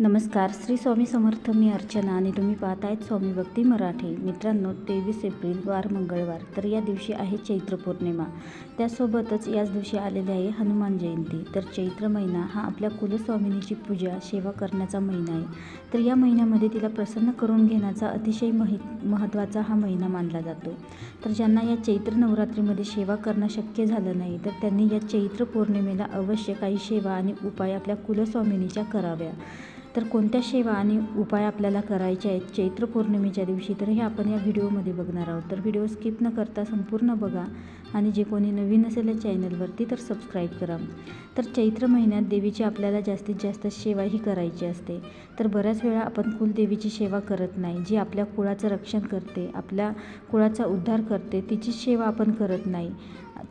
नमस्कार श्री स्वामी समर्थ मी अर्चना आणि तुम्ही पाहत आहेत स्वामी भक्ती मराठी. मित्रांनो तेवीस एप्रिल वार मंगळवार तर या दिवशी आहे चैत्र पौर्णिमा. त्यासोबतच याच दिवशी आलेली आहे हनुमान जयंती. तर चैत्र महिना हा आपल्या कुलस्वामिनीची पूजा सेवा करण्याचा महिना आहे. तर या महिन्यामध्ये तिला प्रसन्न करून घेण्याचा अतिशय महि महत्त्वाचा हा महिना मानला जातो. तर ज्यांना या चैत्र नवरात्रीमध्ये सेवा करणं शक्य झालं नाही तर त्यांनी या चैत्र पौर्णिमेला अवश्य काही सेवा आणि उपाय आपल्या कुलस्वामिनीच्या कराव्या. तर कोणत्या सेवा आणि उपाय आपल्याला करायचे आहेत? चैत्र पौर्णिमेच्या दिवशी. तर हे आपण या व्हिडिओमध्ये बघणार आहोत. तर व्हिडिओ स्किप न करता संपूर्ण बघा आणि जे कोणी नवीन असेल या चॅनलवरती तर सबस्क्राईब करा. तर चैत्र महिन्यात देवीची आपल्याला जास्तीत जास्त सेवा ही करायची असते. तर बऱ्याच वेळा आपण कुलदेवीची सेवा करत नाही जी आपल्या कुळाचं रक्षण करते आपल्या कुळाचा उद्धार करते तिची सेवा आपण करत नाही.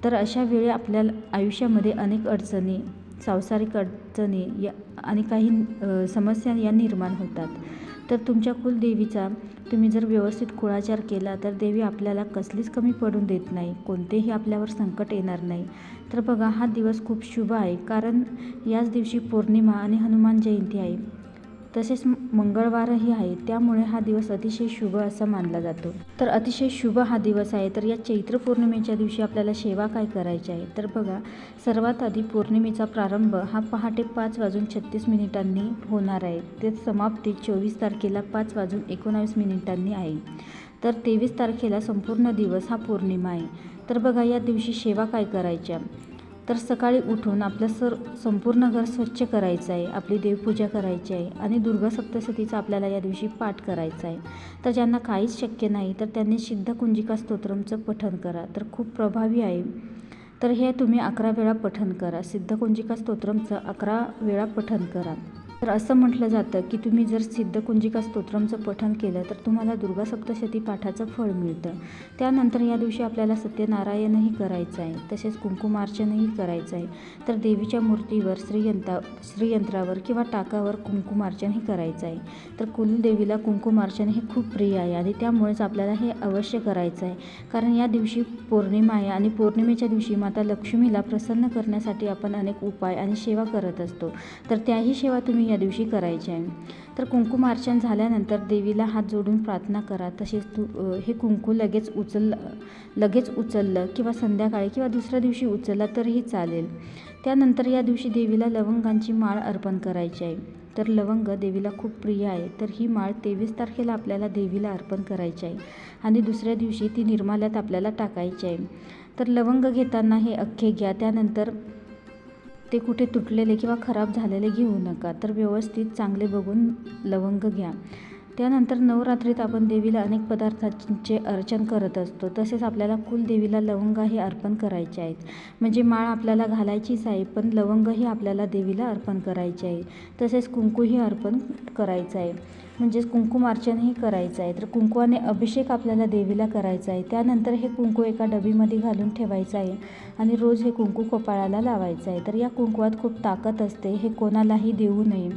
तर अशा वेळी आपल्या आयुष्यामध्ये अनेक अडचणी सांसारिक अडचणी या आणि काही समस्या या निर्माण होतात. तर तुमच्या कुलदेवीचा तुम्ही जर व्यवस्थित कुळाचार केला तर देवी आपल्याला कसलीच कमी पडून देत नाही. कोणतेही आपल्यावर संकट येणार नाही. तर बघा हा दिवस खूप शुभ आहे. कारण याच दिवशी पौर्णिमा आणि हनुमान जयंती आहे. तसेच मंगळवारही आहे. त्यामुळे हा दिवस अतिशय शुभ असा मानला जातो. तर अतिशय शुभ हा दिवस आहे. तर या चैत्र पौर्णिमेच्या दिवशी आपल्याला सेवा काय करायची आहे? तर बघा सर्वात आधी पौर्णिमेचा प्रारंभ हा पहाटे पाच वाजून छत्तीस मिनिटांनी होणार आहे. ते समाप्ती चोवीस तारखेला पाच वाजून एकोणावीस मिनिटांनी आहे. तर तेवीस तारखेला संपूर्ण दिवस हा पौर्णिमा आहे. तर बघा या दिवशी सेवा काय करायच्या? तर सकाळी उठून आपलं सर संपूर्ण घर स्वच्छ करायचं आहे. आपली देवपूजा करायची आहे आणि दुर्गा सप्तशतीचा आपल्याला या दिवशी पाठ करायचा आहे. तर ज्यांना काहीच शक्य नाही तर त्यांनी सिद्ध कुंजिका स्तोत्रमचं पठण करा. तर खूप प्रभावी आहे. तर हे तुम्ही अकरा वेळा पठण करा. सिद्ध कुंजिका स्तोत्रमचं अकरा वेळा पठण करा. तर असं म्हटलं जातं की तुम्ही जर सिद्ध कुंजिका स्तोत्रमचं पठण केलं तर तुम्हाला दुर्गा सप्तशती पाठाचं फळ मिळतं. त्यानंतर या दिवशी आपल्याला सत्यनारायणही करायचं आहे तसेच कुंकुमार्चनही करायचं आहे. तर देवीच्या मूर्तीवर श्रीयंता श्रीयंत्रावर किंवा टाकावर कुंकुमार्चनही करायचं आहे. तर कुलदेवीला कुंकुमार्चन हे खूप प्रिय आहे आणि त्यामुळेच आपल्याला हे अवश्य करायचं आहे. कारण या दिवशी पौर्णिमा आहे आणि पौर्णिमेच्या दिवशी माता लक्ष्मीला प्रसन्न करण्यासाठी आपण अनेक उपाय आणि सेवा करत असतो. तर त्याही सेवा तुम्ही या दिवशी करायचे आहे. तर कुंकुमार्चन झाल्यानंतर देवीला हात जोडून प्रार्थना करा. तसेच तू हे कुंकू लगेच उचल लगेच उचललं किंवा संध्याकाळी किंवा दुसऱ्या दिवशी उचलला तरीही चालेल. त्यानंतर या दिवशी देवीला लवंगांची माळ अर्पण करायची आहे. तर लवंग देवीला खूप प्रिय आहे. तर ही माळ तेवीस तारखेला आपल्याला देवीला अर्पण करायची आहे. आणि दुसऱ्या दिवशी ती निर्माल्यात आपल्याला टाकायची आहे. तर लवंग घेताना हे अख्खे घ्या. त्यानंतर ते कुठे तुटलेले किंवा खराब झालेले घेऊ नका तर व्यवस्थित चांगले बघून लवंग घ्या. त्यानंतर नवरात्रीत आपण देवीला अनेक पदार्थांचे अर्चन करत असतो. तसेच आपल्याला कुलदेवीला लवंग हे अर्पण करायचे आहेत. म्हणजे माळ आपल्याला घालायचीच आहे पण लवंगही आपल्याला देवीला अर्पण करायचे आहे. तसेच कुंकूही अर्पण करायचं आहे. म्हणजेच कुंकुमार्चनही करायचं आहे. तर कुंकवाने अभिषेक आपल्याला देवीला करायचा आहे. त्यानंतर हे कुंकू एका डबीमध्ये घालून ठेवायचं आहे आणि रोज हे कुंकू कपाळाला लावायचं आहे. तर या कुंकुवात खूप ताकद असते. हे कोणालाही देऊ नये.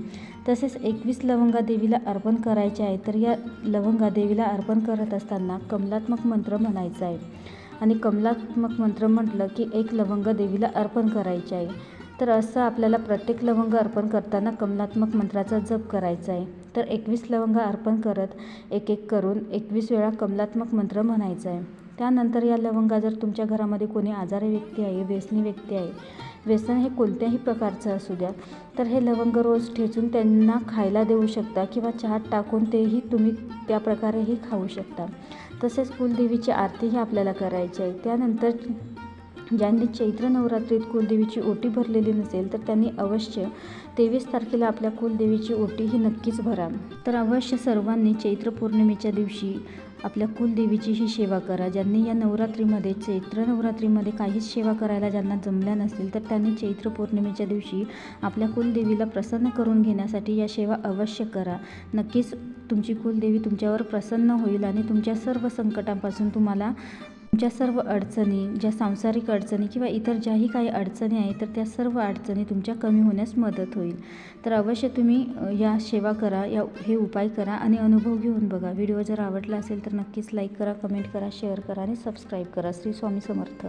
तसेच एकवीस लवंगा देवीला अर्पण करायचे आहे. तर या लवंगा देवीला अर्पण करत असताना कमलात्मक मंत्र म्हणायचा आहे. आणि कमलात्मक मंत्र म्हटलं की एक लवंग देवीला अर्पण करायचे आहे. तर असं आपल्याला प्रत्येक लवंग अर्पण करताना कमलात्मक मंत्राचा जप करायचा आहे. तर एकवीस लवंग अर्पण करत एक एक करून एकवीस वेळा कमलात्मक मंत्र म्हणायचा आहे त्यानंतर या लवंगा जर तुमच्या घरामध्ये कोणी आजारी व्यक्ती आहे व्यसनी व्यक्ती आहे व्यसन हे कोणत्याही प्रकारचं असू द्या तर हे लवंग रोज ठेचून त्यांना खायला देऊ शकता किंवा चहात टाकून तेही तुम्ही त्या प्रकारेही खाऊ शकता. तसेच कुलदेवीची आरतीही आपल्याला करायची आहे. त्यानंतर ज्यांनी चैत्र नवरात्रीत कुलदेवीची ओटी भरलेली नसेल तर त्यांनी अवश्य तेवीस तारखेला आपल्या कुलदेवीची ओटी ही नक्कीच भरा. तर अवश्य सर्वांनी चैत्र पौर्णिमेच्या दिवशी आपल्या कुलदेवीची ही सेवा करा. ज्यांनी या नवरात्रीमध्ये चैत्र नवरात्रीमध्ये काहीच सेवा करायला ज्यांना जमल्या नसतील तर त्यांनी चैत्र पौर्णिमेच्या दिवशी आपल्या कुलदेवीला प्रसन्न करून घेण्यासाठी या सेवा अवश्य करा. नक्कीच तुमची कुलदेवी तुमच्यावर प्रसन्न होईल आणि तुमच्या सर्व संकटांपासून तुम्हाला तुमच्या सर्व अडचणी ज्या सांसारिक अडचणी किंवा इतर ज्याही काही अडचणी आहेत तर त्या सर्व अडचणी तुमच्या कमी होण्यास मदत होईल. तर अवश्य तुम्ही या सेवा करा या हे उपाय करा आणि अनुभव घेऊन बघा. व्हिडिओ जर आवडला असेल तर नक्कीच लाईक करा कमेंट करा शेअर करा आणि सबस्क्राईब करा. श्री स्वामी समर्थ.